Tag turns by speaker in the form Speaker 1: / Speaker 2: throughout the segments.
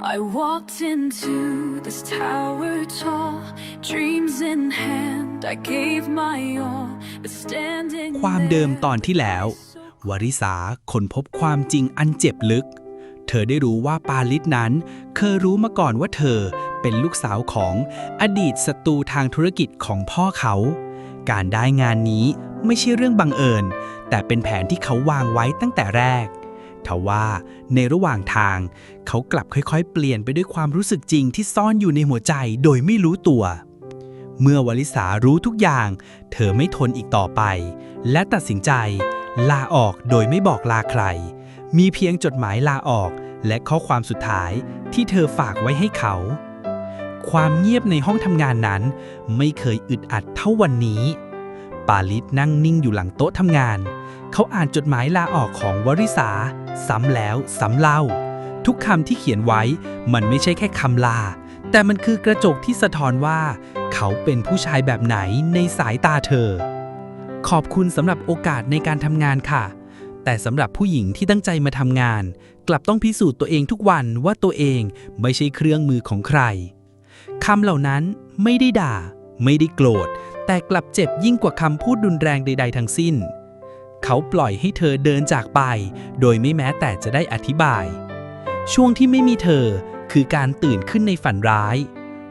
Speaker 1: I walked into this tower tall, dreams in hand. I gave my all, but standing
Speaker 2: ความเดิมตอนที่แล้ว วริษาค้นพบความจริงอันเจ็บลึก เธอได้รู้ว่าปาลิตนั้น เคยรู้มาก่อนว่าเธอเป็นลูกสาวของอดีตศัตรูทางธุรกิจของพ่อเขา การได้งานนี้ไม่ใช่เรื่องบังเอิญ แต่เป็นแผนที่เขาวางไว้ตั้งแต่แรก ทว่า ในระหว่างทาง เขากลับค่อยๆ เปลี่ยนไปด้วยความรู้สึกจริงที่ซ่อนอยู่ในหัวใจโดยไม่รู้ตัว เมื่อวลิสารู้ทุกอย่าง เธอไม่ทนอีกต่อไป และตัดสินใจ ลาออกโดยไม่บอกลาใคร มีเพียงจดหมายลาออกและข้อความสุดท้ายที่เธอฝากไว้ให้เขา ความเงียบในห้องทำงานนั้น ไม่เคยอึดอัดเท่าวันนี้ ปาลิตนั่งนิ่งอยู่หลังโต๊ะทำงาน เขาอ่านจดหมายลาออกของวริษา ซ้ำแล้วซ้ำเล่า ทุกคำที่เขียนไว้มันไม่ใช่แค่คำลา แต่มันคือกระจกที่สะท้อนว่า เขาเป็นผู้ชายแบบไหนในสายตาเธอ ขอบคุณสำหรับโอกาสในการทำงานค่ะ แต่สำหรับผู้หญิงที่ตั้งใจมาทำงาน กลับต้องพิสูจน์ตัวเองทุกวันว่าตัวเองไม่ใช่เครื่องมือของใครคำเหล่านั้นไม่ได้ด่า ไม่ได้โกรธ แต่กลับเจ็บยิ่งกว่าคำพูดรุนแรงใด ๆ ทั้งสิ้น เขาปล่อยให้เธอเดินจากไป โดยไม่แม้แต่จะได้อธิบาย ช่วงที่ไม่มีเธอคือการตื่นขึ้นในฝันร้าย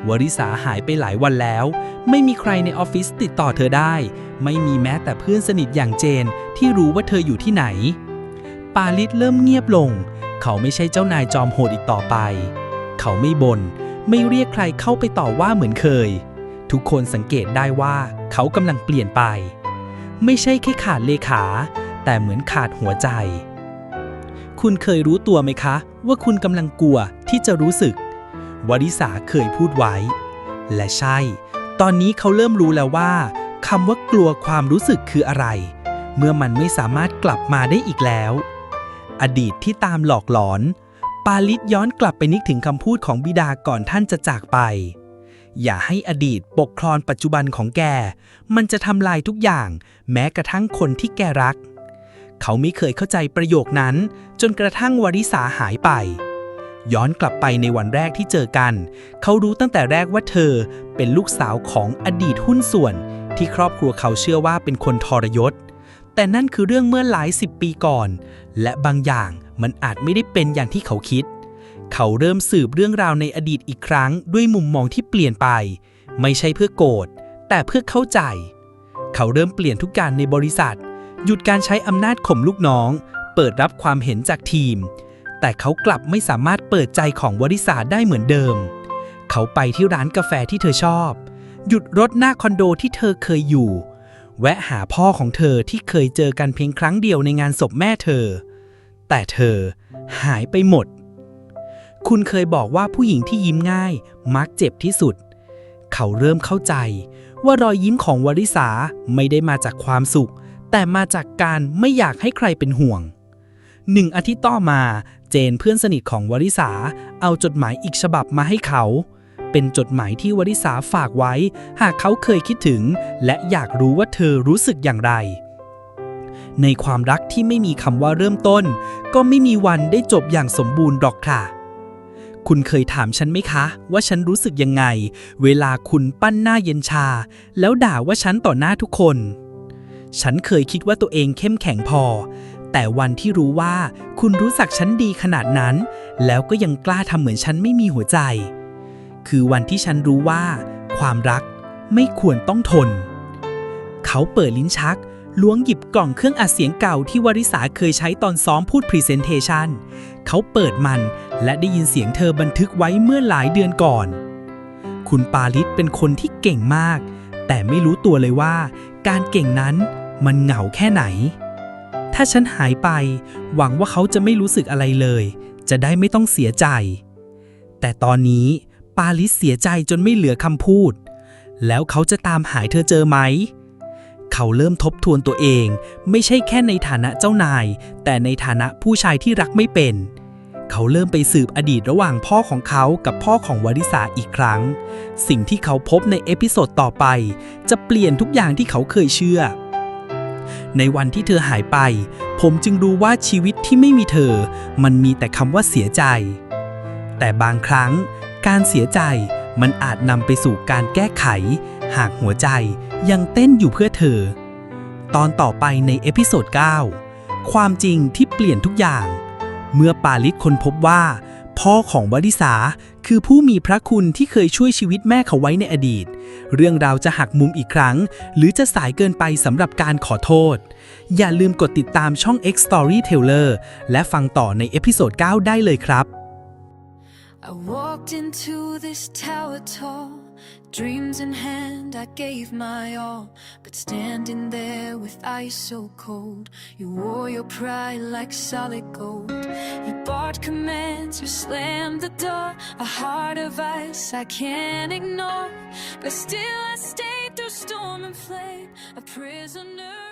Speaker 2: วริษาหายไปหลายวันแล้ว ไม่มีใครในออฟฟิศติดต่อเธอได้ ไม่มีแม้แต่เพื่อนสนิทอย่างเจนที่รู้ว่าเธออยู่ที่ไหน ปาลิตเริ่มเงียบลง เขาไม่ใช่เจ้านายจอมโหดอีกต่อไป เขาไม่บน่นไม่เรียกใครเข้าไปต่อว่าเหมือนเคย ทุกคนสังเกตได้ว่าเขากำลังเปลี่ยนไป ไม่ใช่แค่ขาดเลขา แต่เหมือนขาดหัวใจ คุณเคยรู้ตัวไหมคะ ว่าคุณกำลังกลัวที่จะรู้สึก วริษาเคยพูดไว้ และใช่ ตอนนี้เขาเริ่มรู้แล้วว่าคำว่ากลัวความรู้สึกคืออะไร เมื่อมันไม่สามารถกลับมาได้อีกแล้ว อดีตที่ตามหลอกหลอน ปาลิตย้อนกลับไปนึกถึงคำพูดของบิดาก่อนท่านจะจากไป อย่าให้อดีตปกครองปัจจุบันของแก มันจะทำลายทุกอย่าง แม้กระทั่งคนที่แกรัก เขาไม่เคยเข้าใจประโยคนั้น จนกระทั่งวริษาหายไป ย้อนกลับไปในวันแรกที่เจอกัน เขารู้ตั้งแต่แรกว่าเธอเป็นลูกสาวของอดีตหุ้นส่วน ที่ครอบครัวเขาเชื่อว่าเป็นคนทรยศ แต่นั่นคือเรื่องเมื่อหลายสิบปีก่อน และบางอย่างมันอาจไม่ได้เป็นอย่างที่เขาคิด เขาเริ่มสืบเรื่องราวในอดีตอีกครั้งด้วยมุมมองที่เปลี่ยนไป ไม่ใช่เพื่อโกรธแต่เพื่อเข้าใจ เขาเริ่มเปลี่ยนทุกการในบริษัท หยุดการใช้อำนาจข่มลูกน้อง เปิดรับความเห็นจากทีม แต่เขากลับไม่สามารถเปิดใจของวริษาได้เหมือนเดิม เขาไปที่ร้านกาแฟที่เธอชอบ หยุดรถหน้าคอนโดที่เธอเคยอยู่ แวะหาพ่อของเธอที่เคยเจอกันเพียงครั้งเดียวในงานศพแม่เธอ แต่เธอหายไปหมด คุณเคยบอกว่าผู้หญิงที่ยิ้มง่าย มักเจ็บที่สุด เขาเริ่มเข้าใจ ว่ารอยยิ้มของวริษาไม่ได้มาจากความสุข แต่มาจากการไม่อยากให้ใครเป็นห่วง หนึ่งอาทิตย์ต่อมา เจนเพื่อนสนิทของวริษาเอาจดหมายอีกฉบับมาให้เขา เป็นจดหมายที่วริษาฝากไว้ หากเขาเคยคิดถึง และอยากรู้ว่าเธอรู้สึกอย่างไรในความรักที่ไม่มีคำว่าเริ่มต้น ก็ไม่มีวันได้จบอย่างสมบูรณ์หรอกค่ะ คุณเคยถามฉันไหมคะ ว่าฉันรู้สึกยังไง เวลาคุณปั้นหน้าเย็นชา แล้วด่าว่าฉันต่อหน้าทุกคน ฉันเคยคิดว่าตัวเองเข้มแข็งพอ แต่วันที่รู้ว่าคุณรู้สักฉันดีขนาดนั้น แล้วก็ยังกล้าทำเหมือนฉันไม่มีหัวใจ คือวันที่ฉันรู้ว่า ความรักไม่ควรต้องทน เขาเปิดลิ้นชัก ล้วงหยิบกล่องเครื่องอัดเสียงเก่าที่วริษาเคยใช้ตอนซ้อมพูดพรีเซนเทชันเขาเปิดมันและได้ยินเสียงเธอบันทึกไว้เมื่อหลายเดือนก่อน คุณปาลิตเป็นคนที่เก่งมาก แต่ไม่รู้ตัวเลยว่า การเก่งนั้นมันเหงาแค่ไหน ถ้าฉันหายไป หวังว่าเขาจะไม่รู้สึกอะไรเลย จะได้ไม่ต้องเสียใจ แต่ตอนนี้ปาลิสเสียใจจนไม่เหลือคำพูด แล้วเขาจะตามหายเธอเจอไหม เขาเริ่มทบทวนตัวเอง ไม่ใช่แค่ในฐานะเจ้านาย แต่ในฐานะผู้ชายที่รักไม่เป็น เขาเริ่มไปสืบอดีตระหว่างพ่อของเขากับพ่อของวริษาอีกครั้ง สิ่งที่เขาพบในเอพิโซดต่อไป จะเปลี่ยนทุกอย่างที่เขาเคยเชื่อ ในวันที่เธอหายไป ผมจึงรู้ว่าชีวิตที่ไม่มีเธอ มันมีแต่คำว่าเสียใจ แต่บางครั้ง การเสียใจมันอาจนำไปสู่การแก้ไข หากหัวใจ ยังเต้นอยู่เพื่อเธอ ตอนต่อไปในเอพิโซด9 ความจริงที่เปลี่ยนทุกอย่าง เมื่อปาลิศคนพบว่า พ่อของวริษาคือผู้มีพระคุณที่เคยช่วยชีวิตแม่เขาไว้ในอดีต เรื่องราวจะหักมุมอีกครั้ง หรือจะสายเกินไปสำหรับการขอโทษ อย่าลืมกดติดตามช่อง X Storyteller และฟังต่อในเอพิโซด9ได้เลยครับ
Speaker 1: I walked into this tower tall, dreams in hand, I gave my all. But standing there with ice so cold, you wore your pride like solid gold. You barred commands, you slammed the door, a heart of ice I can't ignore. But still, I stayed through storm and flame, a prisoner.